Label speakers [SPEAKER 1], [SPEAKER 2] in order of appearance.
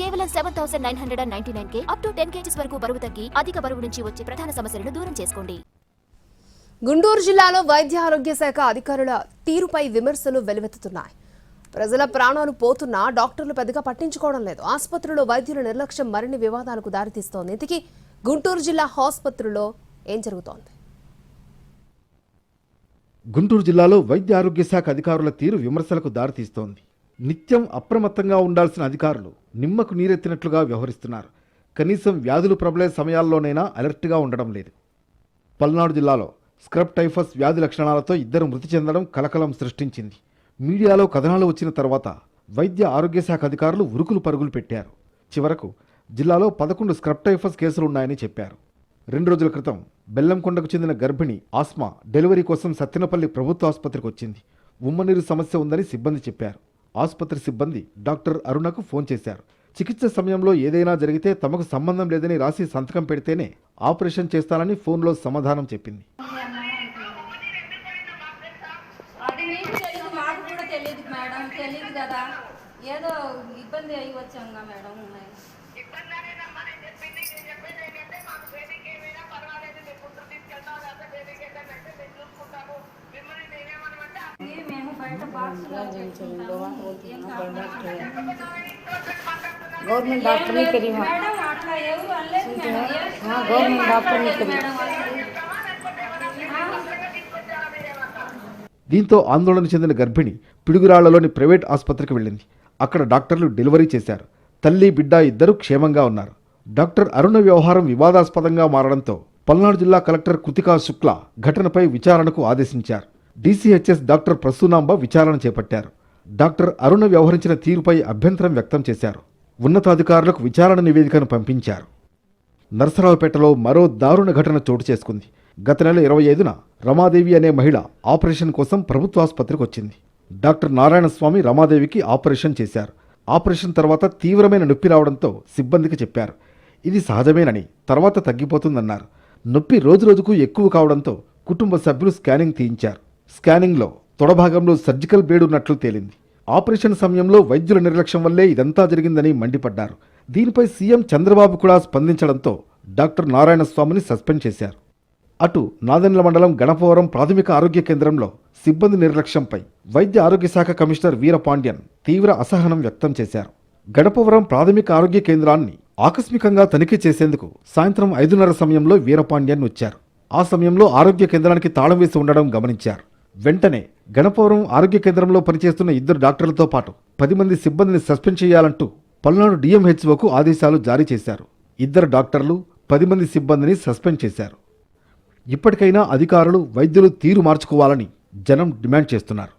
[SPEAKER 1] కేవలం seven thousand nine hundred and ninety nine K up to ten kgs వరకు బరువు తగ్గి అధిక బరువు నుంచి వచ్చే ప్రధాన సమస్యలను దూరం చేసుకోండి.
[SPEAKER 2] గుంటూరు జిల్లాలో వైద్య ఆరోగ్య శాఖ అధికారుల తీరుపై విమర్శలు వెలువెత్తుతున్నాయి. ప్రజల ప్రాణాలు పోతున్నా డాక్టర్లు పెద్దగా పట్టించుకోవడం లేదు. ఆసుపత్రిలో వైద్యుల నిర్లక్ష్యం మరిన్ని వివాదాలకు దారితీస్తోంది. ఇంతకీ గుంటూరు జిల్లా ఆసుపత్రిలో ఏం జరుగుతోంది?
[SPEAKER 3] గుంటూరు జిల్లాలో వైద్య ఆరోగ్య శాఖ అధికారుల తీరు విమర్శలకు దారితీస్తోంది. నిత్యం అప్రమత్తంగా ఉండాల్సిన అధికారులు నిమ్మకు నీరెత్తినట్లుగా వ్యవహరిస్తున్నారు. కనీసం వ్యాధులు ప్రబలే సమయాల్లోనైనా అలర్ట్గా ఉండడం లేదు. పల్నాడు జిల్లాలో స్క్రబ్ టైఫస్ వ్యాధి లక్షణాలతో ఇద్దరు మృతి చెందడం కలకలం సృష్టించింది. మీడియాలో కథనాలు వచ్చిన తర్వాత వైద్య ఆరోగ్య శాఖ అధికారులు ఉరుకులు పరుగులు పెట్టారు. చివరకు జిల్లాలో పదకొండు స్క్రబ్ టైఫస్ కేసులున్నాయని చెప్పారు. రెండు రోజుల క్రితం బెల్లంకొండకు చెందిన గర్భిణి ఆస్మా డెలివరీ కోసం సత్తెనపల్లి ప్రభుత్వ ఆసుపత్రికి వచ్చింది. ఉమ్మనీరు సమస్య ఉందని సిబ్బంది చెప్పారు. ఆసుపత్రి సిబ్బంది డాక్టర్ అరుణకు ఫోన్ చేశారు. చికిత్స సమయంలో ఏదైనా జరిగితే తమకు సంబంధం లేదని రాసి సంతకం పెడితేనే ఆపరేషన్ చేస్తానని ఫోన్లో సమాధానం చెప్పింది.
[SPEAKER 4] అది మీకు తెలియదు మాకు కూడా తెలియదు మేడం. తెలియదు కదా. ఏదో ఇబ్బంది అయ్యి వచ్చాంగా మేడం. బయట బాక్స్లో పెట్టుకుంటాము. ఏం
[SPEAKER 5] गवर्नमेंट डॉक्टर नहीं करी वहाँ
[SPEAKER 4] మేడం అట్లా ఎవరు అనలేదు మేడం ఏ-
[SPEAKER 5] हाँ गवर्नमेंट डॉक्टर नहीं करी
[SPEAKER 4] మేడం అసలు
[SPEAKER 3] దీంతో ఆందోళన చెందిన గర్భిణి పిడుగురాళ్లలోని ప్రైవేట్ ఆసుపత్రికి వెళ్ళింది అక్కడ డాక్టర్లు డెలివరీ చేశారు తల్లి బిడ్డ ఇద్దరు క్షేమంగా ఉన్నారు డాక్టర్ అరుణ వ్యవహారం వివాదాస్పదంగా మారడంతో పల్నాడు జిల్లా కలెక్టర్ కృతికా శుక్లా ఘటనపై విచారణకు ఆదేశించారు డీసీహెచ్ఎస్ డాక్టర్ ప్రసూనాంబ విచారణ చేపట్టారు. డాక్టర్ అరుణ వ్యవహరించిన తీరుపై అభ్యంతరం వ్యక్తం చేశారు. ఉన్నతాధికారులకు విచారణ నివేదికను పంపించారు. నరసరావుపేటలో మరో దారుణ ఘటన చోటు చేసుకుంది. గత నెల ఇరవై ఐదున రమాదేవి అనే మహిళ ఆపరేషన్ కోసం ప్రభుత్వ ఆసుపత్రికి వచ్చింది. డాక్టర్ నారాయణస్వామి రమాదేవికి ఆపరేషన్ చేశారు. ఆపరేషన్ తర్వాత తీవ్రమైన నొప్పి రావడంతో సిబ్బందికి చెప్పారు. ఇది సహజమేనని తర్వాత తగ్గిపోతుందన్నారు. నొప్పి రోజురోజుకు ఎక్కువ కావడంతో కుటుంబ సభ్యులు స్కానింగ్ తీయించారు. స్కానింగ్లో తొడభాగంలో సర్జికల్ బ్లేడ్ ఉన్నట్లు తేలింది. ఆపరేషన్ సమయంలో వైద్యుల నిర్లక్ష్యం వల్లే ఇదంతా జరిగిందని మండిపడ్డారు. దీనిపై సీఎం చంద్రబాబు కూడా స్పందించడంతో డాక్టర్ నారాయణస్వామిని సస్పెండ్ చేశారు. అటు నాదెండ్ల మండలం గణపవరం ప్రాథమిక ఆరోగ్య కేంద్రంలో సిబ్బంది నిర్లక్ష్యంపై వైద్య ఆరోగ్య శాఖ కమిషనర్ వీరపాండ్యన్ తీవ్ర అసహనం వ్యక్తం చేశారు. గణపవరం ప్రాథమిక ఆరోగ్య కేంద్రాన్ని ఆకస్మికంగా తనిఖీ చేసేందుకు సాయంత్రం ఐదున్నర సమయంలో వీరపాండ్యన్ వచ్చారు. ఆ సమయంలో ఆరోగ్య కేంద్రానికి తాళం వేసి ఉండడం గమనించారు. వెంటనే గణపవరం ఆరోగ్య కేంద్రంలో పనిచేస్తున్న ఇద్దరు డాక్టర్లతో పాటు పది మంది సిబ్బందిని సస్పెండ్ చేయాలంటూ పల్నాడు డిఎంహెచ్ఓకు ఆదేశాలు జారీ చేశారు. ఇద్దరు డాక్టర్లు పది మంది సిబ్బందిని సస్పెండ్ చేశారు. ఇప్పటికైనా అధికారులు వైద్యులు తీరు మార్చుకోవాలని జనం డిమాండ్ చేస్తున్నారు.